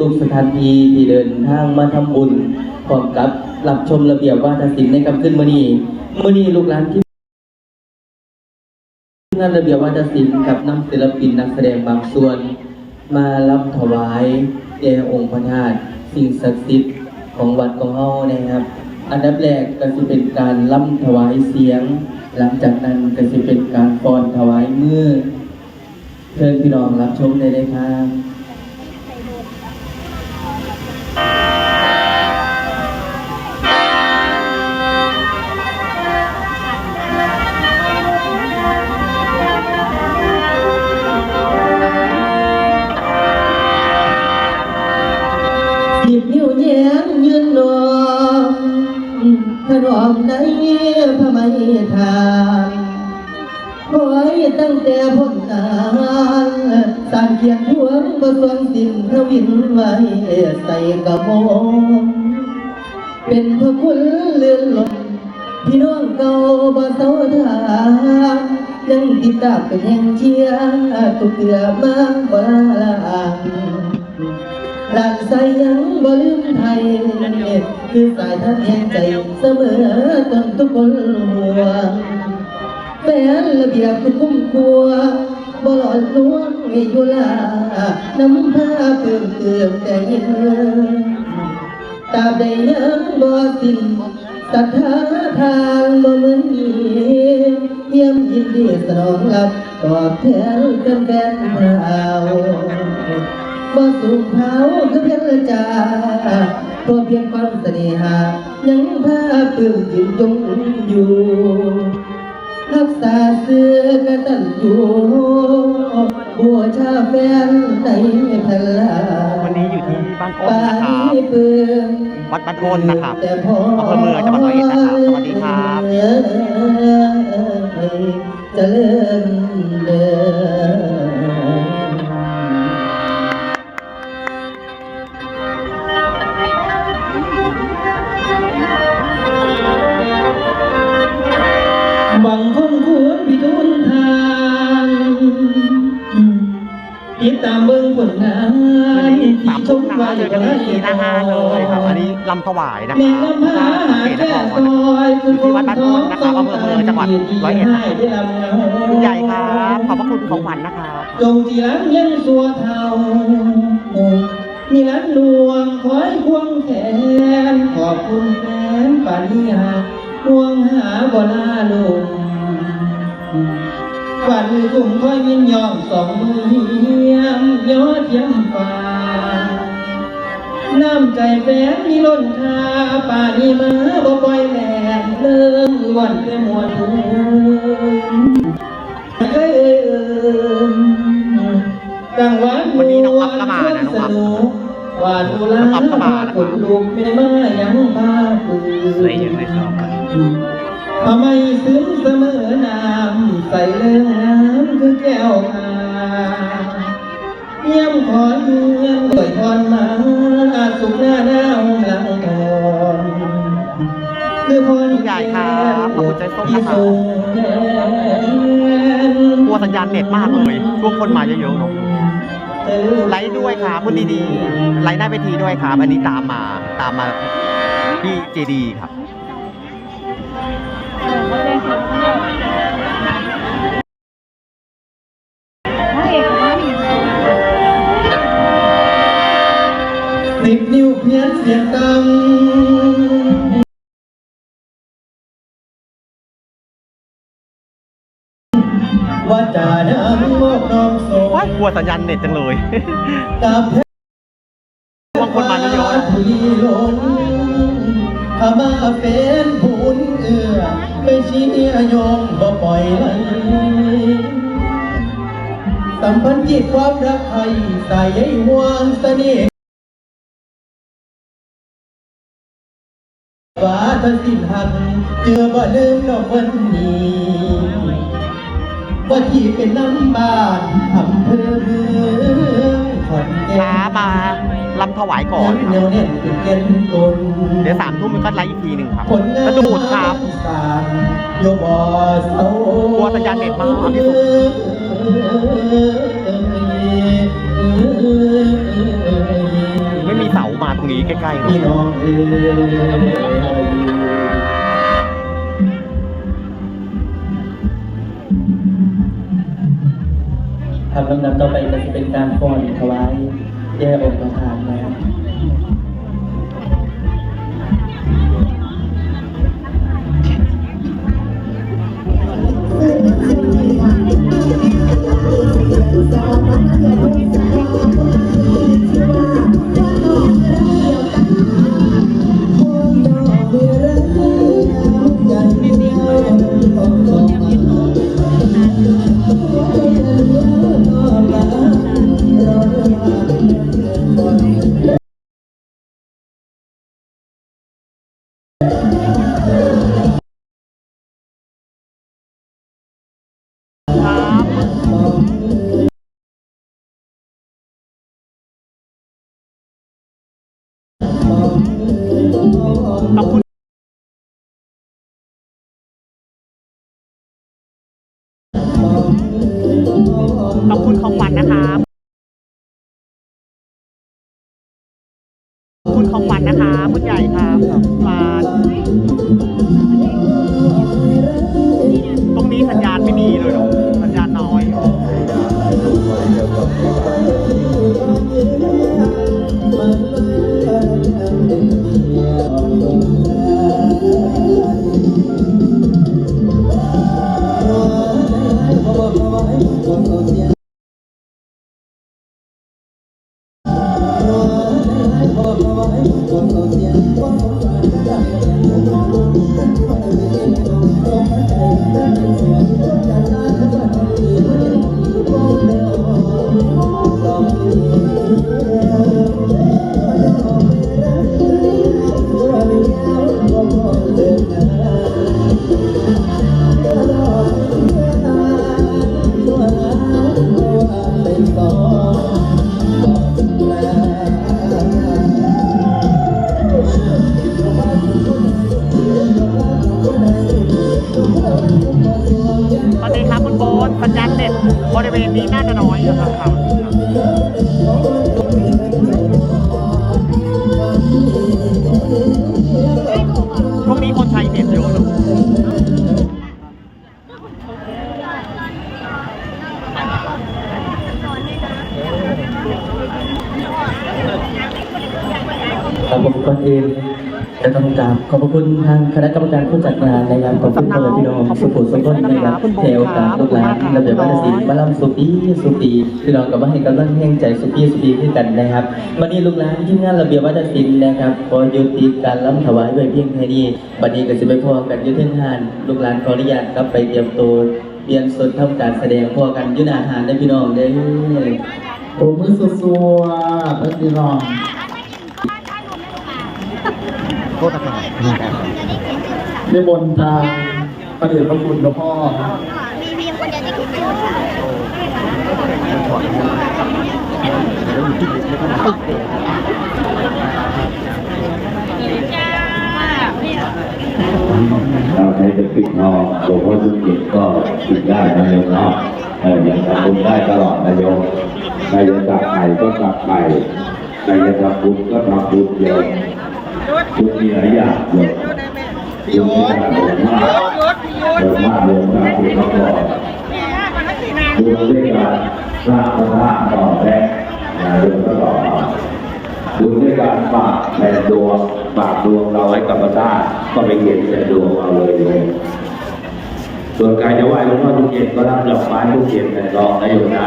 ทุกๆสถานที่ที่เดินทางมาทำบุญพร้อมกับรับชมระเบียบวาทศิลป์ในคำขึ้นมื้อนี้มื้อนี้ลูกหลานที่งานระเบียบวัฒนศิลป์กับนำศิลปินนักแสดงบางส่วน มารับถวายแด่องค์พระธาตุสิ่งศักดิ์สิทธิ์ของวัดของเฮานะครับ อันดับแรกก็จะเป็นการล่ำถวายเสียง หลังจากนั้นก็จะเป็นการฟ้อนถวายมือเชิญพี่น้องรับชมได้เลยครับ ทานคอยตั้งแต่พ้นนานสารเขียนทวงบ่สวงสิ้นทวินไว้ใส่กระโปรงเป็นพระคุณเลื่อนลมพี่น้องเก่าบ่เศร้าทางยังติดตามเป็นแห่งเชียร์ทุกเดือมาบ่ลาง หลักใสยังบ่ลืมไทยคือสายท่านแห่งใจเสมอตนทุกคนห่วแฟนระเบียบคือคุ้มครัวบ่หลอนลวงให้อยู่ลาน้ำผ้าเติมเติมแต่ยินตาบใดยังบ่สิ้นศรัทธาทางบ่เหมือนนี้เยี่ยมยินดีสนองรับตอบแทนกันแฟนเรา บ่สูงเท้าคือเพียงละจาตัวเพียงความเสน่หา ยังพาปลื้มยืนยงอยู่ รักษาเสื้อกตันอยู่บัวชาแฟนในพลาวันนี้อยู่ที่บ้านอ้นป่านะครับนี้เปื้อนวัดบ้านอ้นนะครับแต่พออำเภอเมืองจังหวัดร้อยเอ็ดนะครับสวัสดีครับเจริญเดิน ติดตามเบิ่งผลงานวันนี้ที่สามชทุ่มมนะไว้เจอกันที่หน้าห้างเลยครับอันนี้ลำถวายนะคแม่รับลำพาหาเขตนแก่คซรอยคือที่วัดบ้านอ้นนะครับอำเภอเมืองจังหวัดร้อยเอ็ดนะครับคุณใหญ่ครับขอบพระคุณของขวัญนะครับจงที่รังยังสัวเทามีรันดวงคอยควงแขนขอบคุณแฟนปานีหาห่วงหาบ่ลาลง ฝันสุ่มคอยยินยอมสองมือเยี่ยมยอดเยี่ยมฟ้าน้ำใจแฟนมีล้นคาป่านี้มาบ่ปล่อยแหลกเริ่มวันเพื่อมวลทุนเอ้ยเอ้ยเอ้ยกลางวันวันนี้น้องอ๊อฟก็มานะน้องอ๊อฟสนุกหวานดูแลน้องอ๊อฟก็มานะครับคนลูกไม่ได้มายังพาปืนสวยอย่างไรครับ ทำไมซึมเสมอน้ำใส่เรื่องน้ำคือแก้วอาเยี่ยมขอเยี่ยมด้วยพรมาสุขหน้าหน้าหงหลังทองคือพรคุณยายครับขอบคุณใจส้มนะครับที่ส่งแทนกลัวสัญญาณเน็ตมากเลยช่วงคนมาเยอะๆเนาะไลฟ์ด้วยครับพูดดีๆไลฟ์หน้าเวทีด้วยครับอันนี้ตามมาตามมาที่เจดีครับ เพียนเสียงดังว่าจ่าน้ำมอบน้อมส่งว้ายกลัวสัญญาณเน็ตจังเลยกับเพชรบางคนมาเยอะๆนะที่หลงถ้ามาเป็นผู้อุ่นเอื้อไม่ชี้ยงบ่ปล่อยไหลสัมพันธ์จิตความรักใครสายใยห่วงเสน่ห์ ว่าถ้าสิ้นหักเจอบ่ลืมดอกวันนี้ว่าที่เป็นน้ำบ้านอำเภอเมืองขอนแก่ช้านมาลำถวายก่อนเหนียวแน่นเป็นเกณฑ์ตน เดี๋ยวสามทุ่มมันก็ไลฟ์อีกทีหนึ่งครับผลงานกระดูดครับสารโยบอเสากลัวสัญญาณเน็ตมากที่สุด เสามาตรงนี้ใกล้ๆพี่น้องเอ๋ครับลำดับต่อไปก็จะเป็นการฟ้อนถวายแย่องค์ประธานนะครับ ข ส ครับผมก่อนอื่นจะต้องกราบขอบพระคุณทางคณะกรรมการผู้จัดงานในะครับขอบคุณพ่อแม่พี่น้องสุขุมสุขนนะครับเทโอกาลูกหลานระเบียบวัฒนศิลป์มาลำสุปีสุปีพี่น้องก็มาให้กำลังแห่งใจสุปีสุปีขึ้นกันนะครับวันนี้ลูกหลานที่งานระเบียบวัฒนศิลป์นะครับขอยุติการล้ำถวายไว้เพียงแค่นี้วันนี้ก็จะไปพอกันยุทธงานลูกหลานขออนุญาตกลับไปเตรียมตัวเปลี่ยนสดทำการแสดงพอกันยุนาหารได้พี่น้องเด้โอ้มือสัวๆเป็นพี่น้อง โทษนะครับนิมนต์ทางประเดชพระคุณหลวงพ่อมีเพียงคนเดียวที่คิดชื่อเราใช้เป็นปิดทองหลวงพ่อสุกิจก็ปิดได้นะโยมเนาะออยังทำบุญได้ตลอดนะโยมใครจะกลับไข่ก็กลับไข่ใครจะทำบุญก็ทำบุญโยม บุญมีหลายอย่างโยมบุญมีหลายอย่างมาโยมมาโยมด้วยการสร้างพระต่อแรกนะโยมก็ต่อบุญด้วยการฝากแทนดวงฝากดวงเราไว้กับพระธาตุก็ไปเขียนแต่ดวงเอาเลยเลยส่วนการจะไหว้หลวงพ่อทุกเย็นก็รับดอกไม้ทุกเย็นแต่รองนายโยมนะ